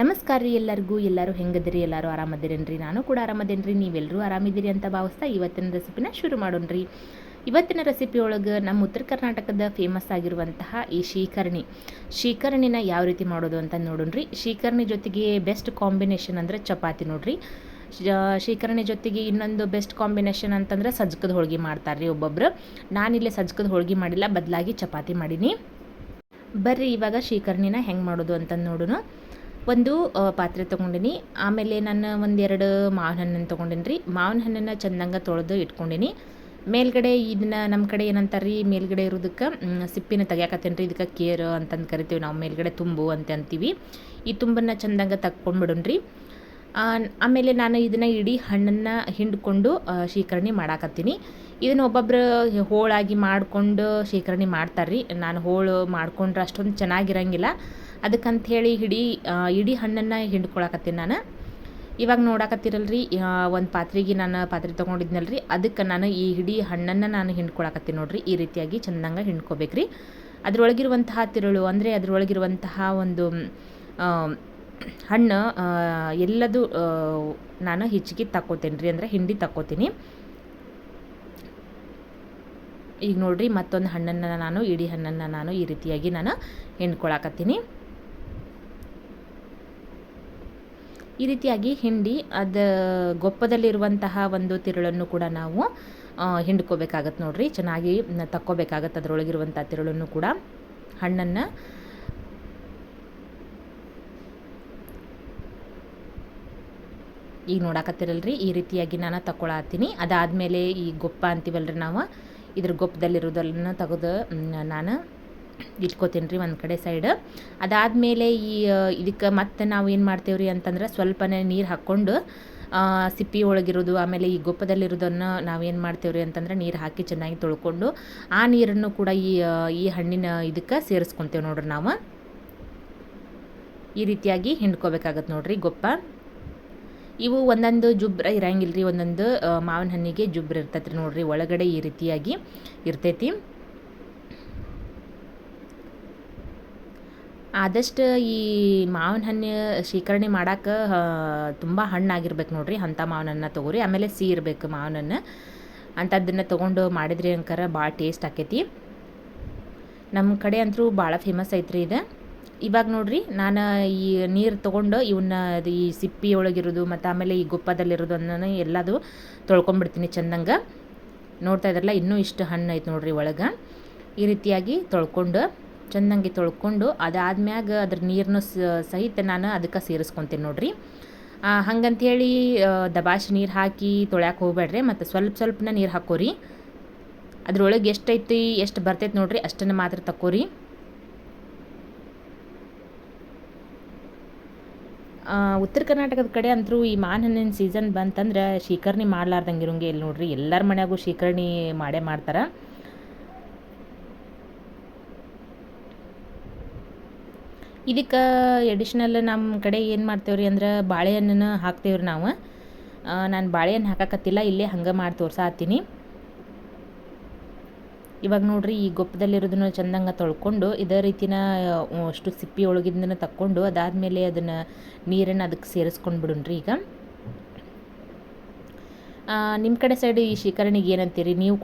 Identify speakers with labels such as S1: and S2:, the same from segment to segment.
S1: ನಮಸ್ಕಾರ ರೀ ಎಲ್ಲರಿಗೂ. ಎಲ್ಲರೂ ಹೆಂಗದಿರಿ? ಎಲ್ಲರೂ ಆರಾಮದಿರೇನ್ರಿ? ನಾನು ಕೂಡ ಆರಾಮದೇನ್ರಿ. ನೀವೆಲ್ಲರೂ ಆರಾಮಿದ್ದೀರಿ ಅಂತ ಭಾವಿಸ್ತಾ ಇವತ್ತಿನ ರೆಸಿಪಿನ ಶುರು ಮಾಡೋಣ್ರಿ. ಇವತ್ತಿನ ರೆಸಿಪಿ ಒಳಗೆ ನಮ್ಮ ಉತ್ತರ ಕರ್ನಾಟಕದ ಫೇಮಸ್ ಆಗಿರುವಂತಹ ಈ ಶೀಕರ್ಣಿ ಶೀಕರ್ಣಿನ ಯಾವ ರೀತಿ ಮಾಡೋದು ಅಂತ ನೋಡೋಣ್ರಿ. ಶೀಕರ್ಣಿ ಜೊತೆಗೆ ಬೆಸ್ಟ್ ಕಾಂಬಿನೇಷನ್ ಅಂದರೆ ಚಪಾತಿ ನೋಡ್ರಿ. ಶೀಕರಣೆ ಜೊತೆಗೆ ಇನ್ನೊಂದು ಬೆಸ್ಟ್ ಕಾಂಬಿನೇಷನ್ ಅಂತಂದ್ರೆ ಸಜ್ಕದ ಹೋಳಿಗೆ ಮಾಡ್ತಾರೆ ರೀ ಒಬ್ಬೊಬ್ರು. ನಾನಿಲ್ಲೇ ಸಜ್ಕದ ಹೋಳಿಗೆ ಮಾಡಿಲ್ಲ, ಬದಲಾಗಿ ಚಪಾತಿ ಮಾಡೀನಿ. ಬರ್ರಿ, ಇವಾಗ ಶೀಕರ್ಣಿನ ಹೆಂಗೆ ಮಾಡೋದು ಅಂತ ನೋಡೋಣ ಒಂದು ಪಾತ್ರೆ ತೊಗೊಂಡಿನಿ. ಆಮೇಲೆ ನಾನು ಒಂದೆರಡು ಮಾವಿನ ಹಣ್ಣನ್ನು ತೊಗೊಂಡಿನಿ ರೀ ಮಾವಿನ ಹಣ್ಣನ್ನು ಚೆಂದಂಗೆ ತೊಳೆದು ಇಟ್ಕೊಂಡಿನಿ. ಮೇಲ್ಗಡೆ ಇದನ್ನ ನಮ್ಮ ಕಡೆ ಏನಂತಾರೆ ರೀ ಮೇಲ್ಗಡೆ ಇರೋದಕ್ಕೆ ಸಿಪ್ಪಿನ ತೆಗಿಯಾಕತ್ತೇನೆ ರೀ ಇದಕ್ಕೆ ಕೇರ್ ಅಂತಂದು ಕರಿತೀವಿ ನಾವು. ಮೇಲ್ಗಡೆ ತುಂಬು ಅಂತ ಅಂತೀವಿ. ಈ ತುಂಬನ್ನು ಚೆಂದಂಗೆ ತಕ್ಕೊಂಡ್ಬಿಡೋಣ್ರಿ ಆಮೇಲೆ ನಾನು ಇದನ್ನು ಇಡೀ ಹಣ್ಣನ್ನು ಹಿಂಡ್ಕೊಂಡು ಶೇಖರಣೆ ಮಾಡಾಕತ್ತೀನಿ. ಇದನ್ನು ಒಬ್ಬೊಬ್ಬರು ಹೋಳಾಗಿ ಮಾಡಿಕೊಂಡು ಶೇಖರಣೆ ಮಾಡ್ತಾರೆ ರೀ ನಾನು ಹೋಳು ಮಾಡ್ಕೊಂಡ್ರೆ ಅಷ್ಟೊಂದು ಚೆನ್ನಾಗಿರಂಗಿಲ್ಲ. ಅದಕ್ಕಂತ ಹೇಳಿ ಇಡೀ ಇಡೀ ಹಣ್ಣನ್ನು ಹಿಂಡ್ಕೊಳಕತ್ತೀನಿ ನಾನು. ಇವಾಗ ನೋಡಾಕತ್ತಿರಲ್ರಿ ಒಂದು ಪಾತ್ರೆಗೆ ನಾನು ಪಾತ್ರೆ ತೊಗೊಂಡಿದ್ನಲ್ರಿ, ಅದಕ್ಕೆ ನಾನು ಈ ಇಡೀ ಹಣ್ಣನ್ನು ನಾನು ಹಿಂಡ್ಕೊಳಕತ್ತೀನಿ ನೋಡ್ರಿ, ಈ ರೀತಿಯಾಗಿ ಚೆಂದಂಗೆ ಹಿಂಡ್ಕೋಬೇಕ್ರಿ. ಅದರೊಳಗಿರುವಂತಹ ತಿರುಳು, ಅಂದರೆ ಅದರೊಳಗಿರುವಂತಹ ಒಂದು ಹಣ್ಣು ಎಲ್ಲದು ನಾನು ಹೆಚ್ಚಿಗೆ ತಕ್ಕೋತೇನೆ ರೀ ಅಂದರೆ ಹಿಂಡಿ ತಕ್ಕೋತೀನಿ. ಈಗ ನೋಡಿರಿ ಮತ್ತೊಂದು ಹಣ್ಣನ್ನು ನಾನು, ಇಡೀ ಹಣ್ಣನ್ನು ನಾನು ಈ ರೀತಿಯಾಗಿ ನಾನು ಹಿಂಡ್ಕೊಳಕತ್ತೀನಿ. ಈ ರೀತಿಯಾಗಿ ಹಿಂಡಿ ಅದು ಗೊಪ್ಪದಲ್ಲಿರುವಂತಹ ಒಂದು ತಿರುಳನ್ನು ಕೂಡ ನಾವು ಹಿಂಡ್ಕೋಬೇಕಾಗತ್ತೆ ನೋಡ್ರಿ. ಚೆನ್ನಾಗಿ ತಕ್ಕೋಬೇಕಾಗತ್ತೆ ಅದರೊಳಗಿರುವಂಥ ತಿರುಳನ್ನು ಕೂಡ. ಹಣ್ಣನ್ನು ಈಗ ನೋಡಾಕತ್ತಿರಲ್ರಿ, ಈ ರೀತಿಯಾಗಿ ನಾನು ತಗೊಳತ್ತೀನಿ ಅದಾದಮೇಲೆ ಈ ಗೊಪ್ಪ ಅಂತೀವಲ್ರಿ ನಾವು, ಇದ್ರ ಗೊಪ್ಪದಲ್ಲಿರೋದನ್ನ ತೆಗೆದು ನಾನು ಇಟ್ಕೋತೀನಿ ರೀ ಒಂದು ಕಡೆ ಸೈಡ್ ಅದಾದಮೇಲೆ ಈ ಇದಕ್ಕೆ ಮತ್ತೆ ನಾವು ಏನು ಮಾಡ್ತೇವೆ ರೀ ಅಂತಂದ್ರೆ ಸ್ವಲ್ಪನೇ ನೀರು ಹಾಕ್ಕೊಂಡು ಸಿಪ್ಪಿ ಒಳಗಿರೋದು, ಆಮೇಲೆ ಈ ಗೊಪ್ಪದಲ್ಲಿರೋದನ್ನು ನಾವೇನು ಮಾಡ್ತೇವೆ ರೀ ಅಂತಂದ್ರೆ ನೀರು ಹಾಕಿ ಚೆನ್ನಾಗಿ ತೊಳ್ಕೊಂಡು, ಆ ನೀರನ್ನು ಕೂಡ ಈ ಈ ಹಣ್ಣಿನ ಇದಕ್ಕೆ ಸೇರಿಸ್ಕೊತೇವೆ ನೋಡ್ರಿ ನಾವು. ಈ ರೀತಿಯಾಗಿ ಹಿಂಡ್ಕೋಬೇಕಾಗತ್ತೆ ನೋಡ್ರಿ ಗೊಪ್ಪ. ಇವು ಒಂದೊಂದು ಜುಬ್ರ ಇರಂಗಿಲ್ಲ ರೀ ಒಂದೊಂದು ಮಾವಿನ ಹಣ್ಣಿಗೆ ಜುಬ್ರ ಇರ್ತೈತೆ ರೀ ನೋಡ್ರಿ, ಒಳಗಡೆ ಈ ರೀತಿಯಾಗಿ ಇರ್ತೈತಿ. ಆದಷ್ಟು ಈ ಮಾವಿನ ಹಣ್ಣು ಶೇಖರಣೆ ಮಾಡಕ್ಕೆ ತುಂಬ ಹಣ್ಣಾಗಿರ್ಬೇಕು ನೋಡಿರಿ ಅಂಥ ಮಾವಿನನ್ನು ತೊಗೋರಿ. ಆಮೇಲೆ ಸಿಹಿ ಇರಬೇಕು ಹಣ್ಣು. ಅಂಥದ್ದನ್ನು ತೊಗೊಂಡು ಮಾಡಿದ್ರಿ ಅಂಕರ ಭಾಳ ಟೇಸ್ಟ್ ಆಕೈತಿ. ನಮ್ಮ ಕಡೆ ಅಂತೂ ಭಾಳ ಫೇಮಸ್ ಐತ್ರಿ ಇದು. ಇವಾಗ ನೋಡಿರಿ, ನಾನು ಈ ನೀರು ತೊಗೊಂಡು ಇವನ್ನ ಈ ಸಿಪ್ಪಿ ಒಳಗಿರೋದು, ಮತ್ತು ಆಮೇಲೆ ಈ ಗುಪ್ಪದಲ್ಲಿರೋದನ್ನು ಎಲ್ಲದು ತೊಳ್ಕೊಂಬಿಡ್ತೀನಿ ಚಂದಂಗೆ. ನೋಡ್ತಾ ಇದ್ರಲ್ಲ, ಇನ್ನೂ ಇಷ್ಟು ಹಣ್ಣು ಐತೆ ನೋಡಿರಿ ಒಳಗೆ. ಈ ರೀತಿಯಾಗಿ ತೊಳ್ಕೊಂಡು ಚೆಂದಂಗೆ ತೊಳ್ಕೊಂಡು ಅದಾದ್ಮ್ಯಾಗ ಅದ್ರ ನೀರನ್ನು ಸಹಿತ ನಾನು ಅದಕ್ಕೆ ಸೇರಿಸ್ಕೊತೀನಿ ನೋಡ್ರಿ. ಹಂಗಂಥೇಳಿ ದಬಾಶಿ ನೀರು ಹಾಕಿ ತೊಳ್ಯಾಕೆ ಹೋಗ್ಬೇಡ್ರಿ ಮತ್ತು ಸ್ವಲ್ಪ ಸ್ವಲ್ಪನ ನೀರು ಹಾಕೋರಿ. ಅದ್ರೊಳಗೆ ಎಷ್ಟೈತಿ, ಎಷ್ಟು ಬರ್ತೈತೆ ನೋಡ್ರಿ ಅಷ್ಟನ್ನು ಮಾತ್ರ ತಕ್ಕೋರಿ. ಉತ್ತರ ಕರ್ನಾಟಕದ ಕಡೆ ಅಂತೂ ಈ ಮಾನ್ ಹಣ್ಣಿನ ಸೀಸನ್ ಬಂತಂದ್ರೆ ಶೀಕರ್ಣಿ ಮಾಡ್ಲಾರ್ದಂಗೆ ಇರೋಂಗೆ ಇಲ್ಲಿ ನೋಡ್ರಿ. ಎಲ್ಲರ ಮನೆಯಾಗೂ ಶೀಕರ್ಣಿ ಮಾಡೇ ಮಾಡ್ತಾರೆ. ಇದಕ್ಕೆ ಎಡಿಷ್ನಲ್ ನಮ್ಮ ಕಡೆ ಏನು ಮಾಡ್ತೇವೆ ರೀ ಅಂದ್ರೆ ಬಾಳೆಹಣ್ಣನ್ನು ಹಾಕ್ತೇವೆ ರೀ ನಾವು ನಾನು ಬಾಳೆಹಣ್ಣು ಹಾಕಕತ್ತಿಲ್ಲ, ಇಲ್ಲೇ ಹಂಗೆ ಮಾಡಿ ತೋರ್ಸಾತೀನಿ ಇವಾಗ ನೋಡ್ರಿ ಈ ಗೊಪ್ಪದಲ್ಲಿರೋದನ್ನು ಚೆಂದಂಗೆ ತೊಳ್ಕೊಂಡು, ಇದೇ ರೀತಿನ ಅಷ್ಟು ಸಿಪ್ಪಿ ಒಳಗಿಂದನ ತಕ್ಕೊಂಡು, ಅದಾದಮೇಲೆ ಅದನ್ನು ನೀರನ್ನು ಅದಕ್ಕೆ ಸೇರಿಸ್ಕೊಂಡು ಬಿಡೋಣ್ರಿ ಈಗ. ನಿಮ್ಮ ಕಡೆ ಸೈಡ್ ಈ ಶೀಕರಣಿಗೆ ಏನಂತೀರಿ? ನೀವು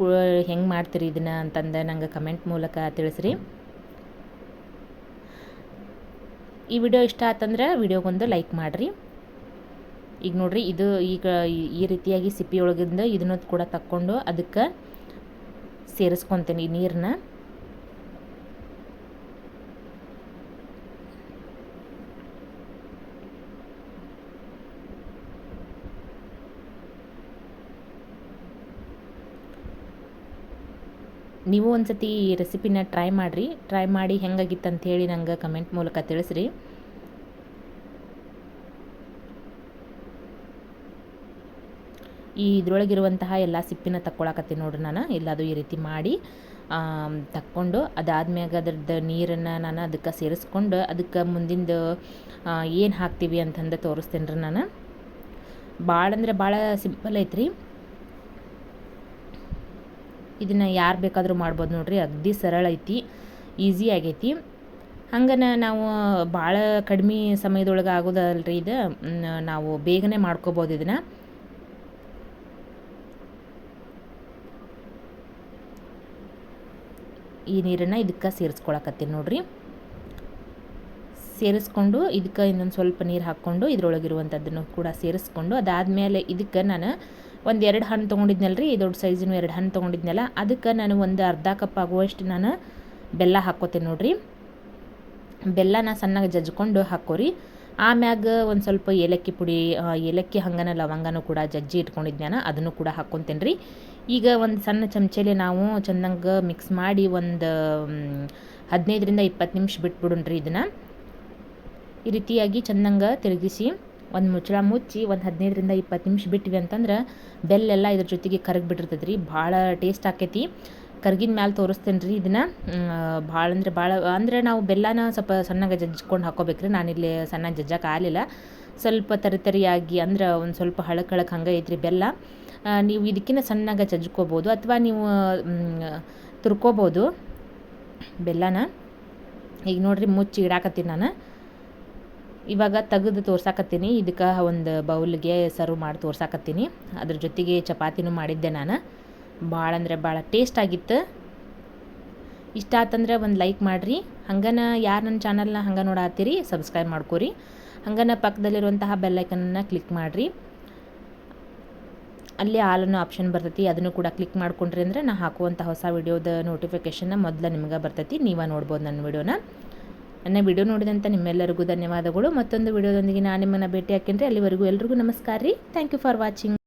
S1: ಹೆಂಗೆ ಮಾಡ್ತೀರಿ ಇದನ್ನು ಅಂತಂದು ನಂಗೆ ಕಮೆಂಟ್ ಮೂಲಕ ತಿಳಿಸ್ರಿ. ಈ ವಿಡಿಯೋ ಇಷ್ಟ ಆತಂದ್ರೆ ವಿಡಿಯೋಗೊಂದು ಲೈಕ್ ಮಾಡಿರಿ. ಈಗ ನೋಡಿರಿ, ಇದು ಈಗ ಈ ರೀತಿಯಾಗಿ ಸಿಪ್ಪಿ ಒಳಗಿಂದ ಇದನ್ನು ಕೂಡ ತಕ್ಕೊಂಡು ಅದಕ್ಕೆ ಸೇರಿಸ್ಕೊತೀನಿ ನೀರನ್ನ ನೀವು ಒಂದ್ಸತಿ ಈ ರೆಸಿಪಿನ ಟ್ರೈ ಮಾಡಿರಿ. ಟ್ರೈ ಮಾಡಿ ಹೆಂಗಾಗಿತ್ತು ಹೇಳಿ ನಂಗೆ ಕಮೆಂಟ್ ಮೂಲಕ ತಿಳಿಸ್ರಿ. ಈ ಇದ್ರೊಳಗಿರುವಂತಹ ಎಲ್ಲ ಸಿಪ್ಪಿನ ತಕ್ಕೊಳಕತ್ತೀನಿ ನೋಡ್ರಿ ನಾನು. ಎಲ್ಲದು ಈ ರೀತಿ ಮಾಡಿ ತಕ್ಕೊಂಡು ಅದಾದ್ಮ್ಯಾಗ ಅದ್ರದ್ದು ನೀರನ್ನು ನಾನು ಅದಕ್ಕೆ ಸೇರಿಸ್ಕೊಂಡು ಅದಕ್ಕೆ ಮುಂದಿಂದು ಏನು ಹಾಕ್ತೀವಿ ಅಂತಂದು ತೋರಿಸ್ತೇನೆ ರೀ ನಾನು. ಭಾಳ ಅಂದರೆ ಭಾಳ ಸಿಂಪಲ್ ಐತ್ರಿ. ಇದನ್ನು ಯಾರು ಬೇಕಾದರೂ ಮಾಡ್ಬೋದು ನೋಡ್ರಿ. ಅಗ್ದಿ ಸರಳ ಐತಿ, ಈಸಿ ಆಗೈತಿ. ಹಂಗನ ನಾವು ಭಾಳ ಕಡಿಮೆ ಸಮಯದೊಳಗೆ ಆಗೋದಲ್ರಿ ಇದು. ನಾವು ಬೇಗನೆ ಮಾಡ್ಕೋಬೋದು ಇದನ್ನು. ಈ ನೀರನ್ನು ಇದಕ್ಕೆ ಸೇರಿಸ್ಕೊಳಕತ್ತೀನಿ ನೋಡ್ರಿ. ಸೇರಿಸ್ಕೊಂಡು ಇದಕ್ಕೆ ಇನ್ನೊಂದು ಸ್ವಲ್ಪ ನೀರು ಹಾಕ್ಕೊಂಡು ಇದ್ರೊಳಗಿರುವಂಥದ್ದನ್ನು ಕೂಡ ಸೇರಿಸ್ಕೊಂಡು ಅದಾದಮೇಲೆ ಇದಕ್ಕೆ ನಾನು ಒಂದು ಎರಡು ಹಣ್ಣು ತೊಗೊಂಡಿದ್ನಲ್ಲ ರೀ ದೊಡ್ಡ ಸೈಜಿನ ಎರಡು ಹಣ್ಣು ತೊಗೊಂಡಿದ್ನಲ್ಲ, ಅದಕ್ಕೆ ನಾನು ಒಂದು ಅರ್ಧ ಕಪ್ ಆಗುವಷ್ಟು ನಾನು ಬೆಲ್ಲ ಹಾಕ್ಕೋತೀನಿ ನೋಡ್ರಿ. ಬೆಲ್ಲನ ಸಣ್ಣಗೆ ಜಜ್ಕೊಂಡು ಹಾಕೋರಿ ಆಮ್ಯಾಗ ಒಂದು ಸ್ವಲ್ಪ ಏಲಕ್ಕಿ ಪುಡಿ ಏಲಕ್ಕಿ ಹಂಗನ ಲವಂಗನೂ ಕೂಡ ಜಜ್ಜಿ ಇಟ್ಕೊಂಡಿದ್ನಾನ ಅದನ್ನು ಕೂಡ ಹಾಕ್ಕೊತೇನೆ ರೀ ಈಗ ಒಂದು ಸಣ್ಣ ಚಮಚೆಲಿ ನಾವು ಚೆನ್ನಾಗಿ ಮಿಕ್ಸ್ ಮಾಡಿ ಒಂದು ಹದಿನೈದರಿಂದ ಇಪ್ಪತ್ತು ನಿಮಿಷ ಬಿಟ್ಬಿಡೋಣ್ರಿ ಇದನ್ನು. ಈ ರೀತಿಯಾಗಿ ಚೆನ್ನಾಗಿ ತಿರುಗಿಸಿ ಒಂದು ಮುಚ್ಚಳ ಮುಚ್ಚಿ ಒಂದು ಹದಿನೈದರಿಂದ ಇಪ್ಪತ್ತು ನಿಮಿಷ ಬಿಟ್ವಿ ಅಂತಂದ್ರೆ ಬೆಲ್ಲೆಲ್ಲ ಇದ್ರ ಜೊತೆಗೆ ಕರಗಿ ಬಿಟ್ಟಿರ್ತೈತೆ ರೀ ಭಾಳ ಟೇಸ್ಟ್ ಆಕೈತಿ. ಕರ್ಗಿದ ಮ್ಯಾಲೆ ತೋರಿಸ್ತೇನೆ ರೀ ಇದನ್ನು ಭಾಳ ಅಂದ್ರೆ ಭಾಳ, ಅಂದರೆ ನಾವು ಬೆಲ್ಲನ ಸ್ವಲ್ಪ ಸಣ್ಣಗೆ ಜಜ್ಕೊಂಡು ನಾನು ನಾನಿಲ್ಲಿ ಸಣ್ಣ ಜಜ್ಜಕ್ಕೆ ಆಗಲಿಲ್ಲ. ಸ್ವಲ್ಪ ತರಿತರಿಯಾಗಿ ಅಂದ್ರೆ ಒಂದು ಸ್ವಲ್ಪ ಹಳಕ್ ಹಳಕ್ ಹಂಗೆ ಐತ್ರಿ ಬೆಲ್ಲ. ನೀವು ಇದಕ್ಕಿಂತ ಸಣ್ಣಗೆ ಜಜ್ಕೋಬೋದು ಅಥವಾ ನೀವು ತುರ್ಕೋಬೋದು ಬೆಲ್ಲನ. ಈಗ ನೋಡಿರಿ ಮುಚ್ಚಿ ಇಡಾಕತ್ತೀನಿ ನಾನು. ಇವಾಗ ತೆಗೆದು ತೋರ್ಸಾಕತ್ತೀನಿ. ಇದಕ್ಕೆ ಒಂದು ಬೌಲ್ಗೆ ಸರ್ವ್ ಮಾಡಿ ತೋರ್ಸಾಕತ್ತೀನಿ. ಅದ್ರ ಜೊತೆಗೆ ಚಪಾತಿನೂ ಮಾಡಿದ್ದೆ ನಾನು. ಭಾಳ ಅಂದರೆ ಭಾಳ ಟೇಸ್ಟ್ ಆಗಿತ್ತು. ಇಷ್ಟ ಆತಂದ್ರೆ ಒಂದು ಲೈಕ್ ಮಾಡಿರಿ. ಹಂಗನ ಯಾರು ನನ್ನ ಚಾನಲ್ನ ಹಂಗೆ ನೋಡಾತ್ತೀರಿ ಸಬ್ಸ್ಕ್ರೈಬ್ ಮಾಡ್ಕೋರಿ. ಹಂಗನ ಪಕ್ಕದಲ್ಲಿರುವಂತಹ ಬೆಲ್ಲೈಕನನ್ನು ಕ್ಲಿಕ್ ಮಾಡಿರಿ. ಅಲ್ಲಿ ಆಲ್ ಆಪ್ಷನ್ ಬರ್ತೈತಿ, ಅದನ್ನು ಕೂಡ ಕ್ಲಿಕ್ ಮಾಡ್ಕೊಂಡ್ರಿ ಅಂದ್ರೆ ನಾ ಹಾಕುವಂಥ ಹೊಸ ವಿಡಿಯೋದ ನೋಟಿಫಿಕೇಷನ್ನ ಮೊದಲು ನಿಮಗೆ ಬರ್ತೈತಿ, ನೀವೇ ನೋಡ್ಬೋದು ನನ್ನ ವಿಡಿಯೋನ ನನ್ನ ವಿಡಿಯೋ ನೋಡಿದಂಥ ನಿಮ್ಮೆಲ್ಲರಿಗೂ ಧನ್ಯವಾದಗಳು. ಮತ್ತೊಂದು ವಿಡಿಯೋದೊಂದಿಗೆ ನಾನು ನಿಮ್ಮನ್ನು ಭೇಟಿ ಹಾಕಿನ್ರಿ ಅಲ್ಲಿವರೆಗೂ ಎಲ್ರಿಗೂ ನಮಸ್ಕಾರ ರೀ. Thank you for watching